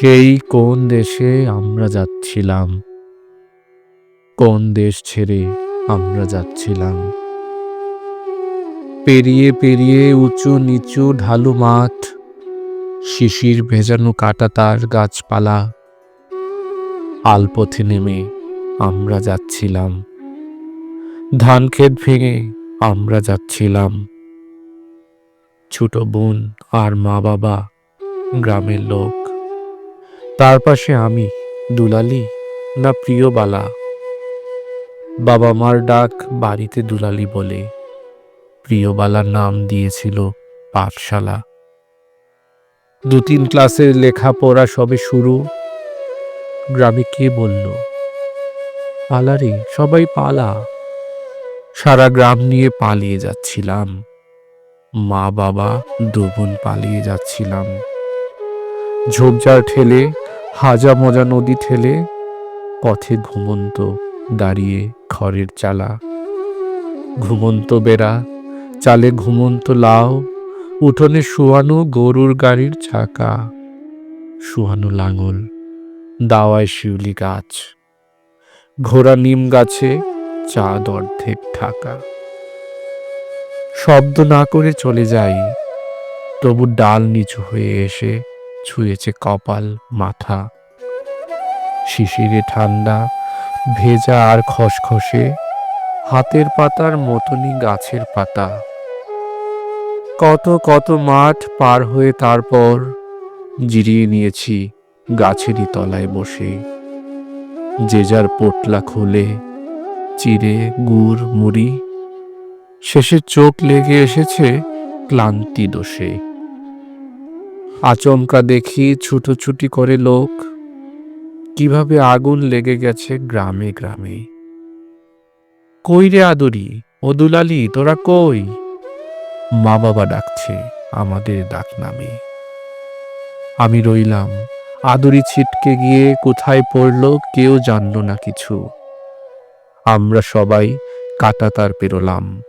সেই কোন দেশে আমরা যাচ্ছিলাম? কোন দেশ ছেড়ে আমরা যাচ্ছিলাম? পেরিয়ে পেরিয়ে উঁচু নিচু ঢালু মাঠ, শিশির ভেজানো কাটা তার গাছপালা, আলপথে নেমে আমরা যাচ্ছিলাম। ধান ক্ষেত ভেঙে আমরা যাচ্ছিলাম। ছোট বোন আর মা বাবা, গ্রামের লোক। তার পাশে আমি, দুলালি, না প্রিয়বালা বাবা মার ডাক বাড়িতে দুলালি বলে প্রিয়বালার নাম দিয়েছিল পাঠশালা। দু তিন ক্লাসের লেখাপড়া সবে শুরু। গ্রামে কে বলল পালারে সবাই পালা। সারা গ্রাম নিয়ে পালিয়ে যাচ্ছিলাম। মা বাবা দুবোন পালিয়ে যাচ্ছিলাম। ঝোপঝাড় ঠেলে হাজা মজা নদী ঠেলে পথে ঘুমন্ত দাঁড়িয়ে খড়ের চালা। ঘুমন্ত বেড়া, চালে ঘুমন্ত লাউ উঠোনে শুয়ানো গরুর গাড়ির চাকা, শুয়ানো লাঙল, দাওয়ায় শিউলি গাছ। ঘোড়া নিম গাছে চাঁদ অর্ধেক ঢাকা। শব্দ না করে চলে যাই, তবু ডাল নিচু হয়ে এসে ছুঁয়েছে কপাল, মাথা। শিশিরে ঠান্ডা, ভেজা আর খসখসে, হাতের পাতার মতনই গাছের পাতা। কত কত মাঠ পার হয়ে তারপর জিরিয়ে নিয়েছি গাছেরই তলায় বসে। যে যার পোটলা খুলে, চিড়ে, গুড়, মুড়ি, শেষে চোখ লেগে এসেছে ক্লান্তি দোষে। আচমকা দেখি ছুটোছুটি করে লোক। কীভাবে আগুন লেগে গেছে গ্রামে গ্রামে। কই রে আদরি? ও দুলালি তোরা কই? মা বাবা ডাকছে আমাদের ডাক নামে। আমি রইলাম। আদরি ছিটকে গিয়ে কোথায় পড়ল কেউ জানল না কিছু। আমরা সবাই কাটাতার পেরোলাম।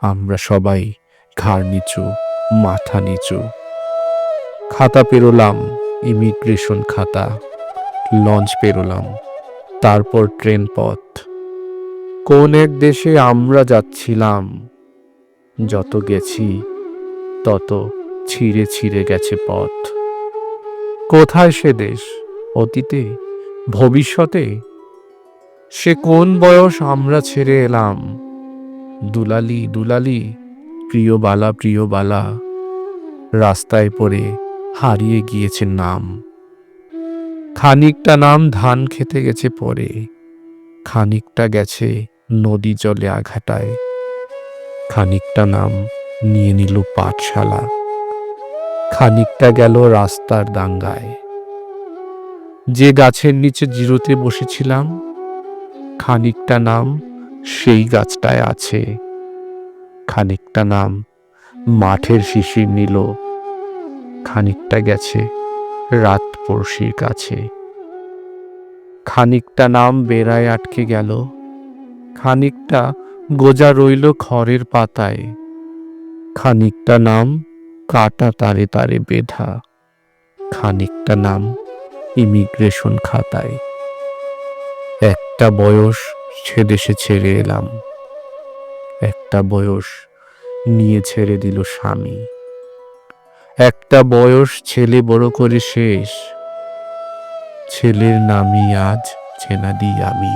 আমরা সবাই ঘাড় নিচু, মাথা নিচু। খাতা পেরোলাম, ইমিগ্রেশন খাতা, লঞ্চ পেরোলাম, তারপর ট্রেন পথ। কোন এক দেশে আমরা যাচ্ছিলাম, যত গেছি, তত ছিঁড়ে ছিঁড়ে গেছে পথ। কোথায় সে দেশ, অতীতে, ভবিষ্যতে? সে কোন বয়স আমরা ছেড়ে এলাম? দুলালি দুলালি, প্রিয় বালা প্রিয় বালা, রাস্তায় পড়ে হারিয়ে গিয়েছে নাম। খানিকটা নাম ধান খেতে গেছে পরে, খানিকটা গেছে নদী জলে আঘাটায়। খানিকটা নাম নিয়ে নিল পাঠশালা। খানিকটা গেল রাস্তার দাঙ্গায়। যে গাছের নিচে জিরোতে বসেছিলাম, খানিকটা নাম সেই গাছটায় আছে। খানিকটা নাম মাঠের শিশির নিল খানিকটা গেছে রাত পড়শির কাছে। খানিকটা নাম বেড়ায় আটকে গেল, খানিকটা গোজা রইল খড়ের পাতায়, খানিকটা নাম কাটা তারে তারে বেধা, খানিকটা নাম ইমিগ্রেশন খাতায়। একটা বয়স সে দেশে ছেড়ে এলাম, একটা বয়স নিয়ে ছেড়ে দিল স্বামী। একটা বয়স ছেলে বড় করে শেষ। ছেলের নামই আজ চেনা দিই আমি।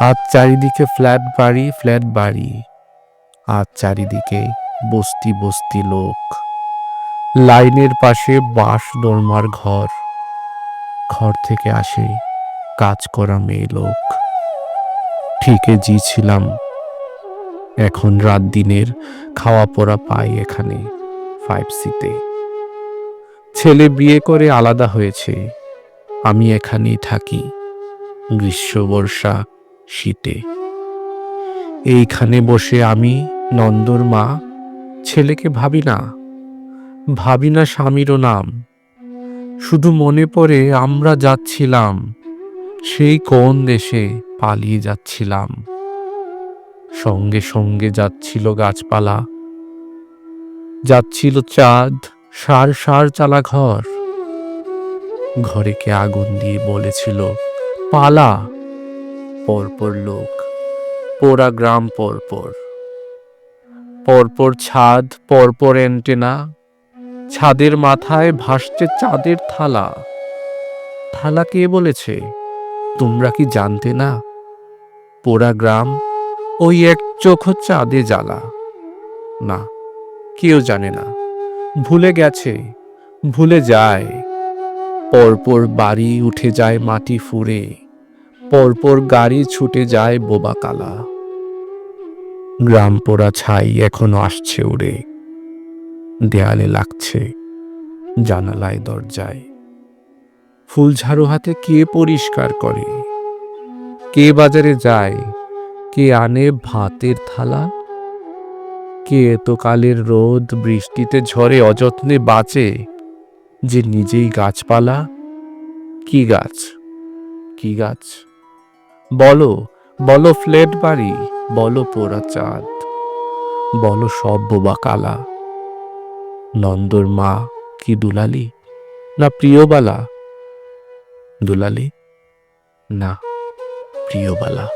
আজ চারিদিকে ফ্ল্যাট বাড়ি ফ্ল্যাট বাড়ি। আজ চারিদিকে বস্তি বস্তি লোক। লাইনের পাশে বাঁশ দরমার ঘর। ঘর থেকে আসে কাজ করা মেয়ে লোক। ঠিকই জি ছিলাম এখন রাত দিনের খাওয়া পড়া পাই এখানে। ফাইভ সিতে। ছেলে বিয়ে করে আলাদা হয়েছে। আমি এখানেই থাকি গ্রীষ্ম বর্ষা শীতে। এইখানে বসে আমি, নন্দর মা, ছেলেকে ভাবি না। ভাবি না স্বামীরও নাম। শুধু মনে পড়ে আমরা যাচ্ছিলাম, সেই কোন দেশে পালিয়ে যাচ্ছিলাম। সঙ্গে সঙ্গে যাচ্ছিল গাছপালা যাচ্ছিল চাঁদ, সার সার চালা ঘর। ঘরে কে আগুন দিয়ে বলেছিল, পালা। পরপর লোক, পোড়া গ্রাম পরপর। পরপর ছাদ, পরপর অ্যান্টেনা। ছাদের মাথায় ভাসছে চাঁদের থালা। থালা কে বলেছে? তোমরা কি জানতে না? পোড়া গ্রাম ওই এক চোখ চাঁদে জ্বালা। না কেউ জানে না। ভুলে গেছে, ভুলে যায়। পরপর বাড়ি উঠে যায় মাটি ফুঁড়ে, পরপর গাড়ি ছুটে যায় বোবা কালা। গ্রাম পোড়া ছাই এখনও আসছে উড়ে, দেয়ালে লাগছে জানালায় দরজায়। ফুল ঝাড়ু হাতে কে পরিষ্কার করে? কে বাজারে যায়? কে আনে ভাতের থালা? কে এত কালের রোদ বৃষ্টিতে ঝড়ে অযত্নে বাঁচে যে নিজেই গাছপালা? কি গাছ? কি গাছ? বলো বলো ফ্লেট বাড়ি, বলো পোড়া চাঁদ, বলো সব বোবা কালা। নন্দর মা কি দুলালি না প্রিয়বালা? দুলালি? না, প্রিয়বালা।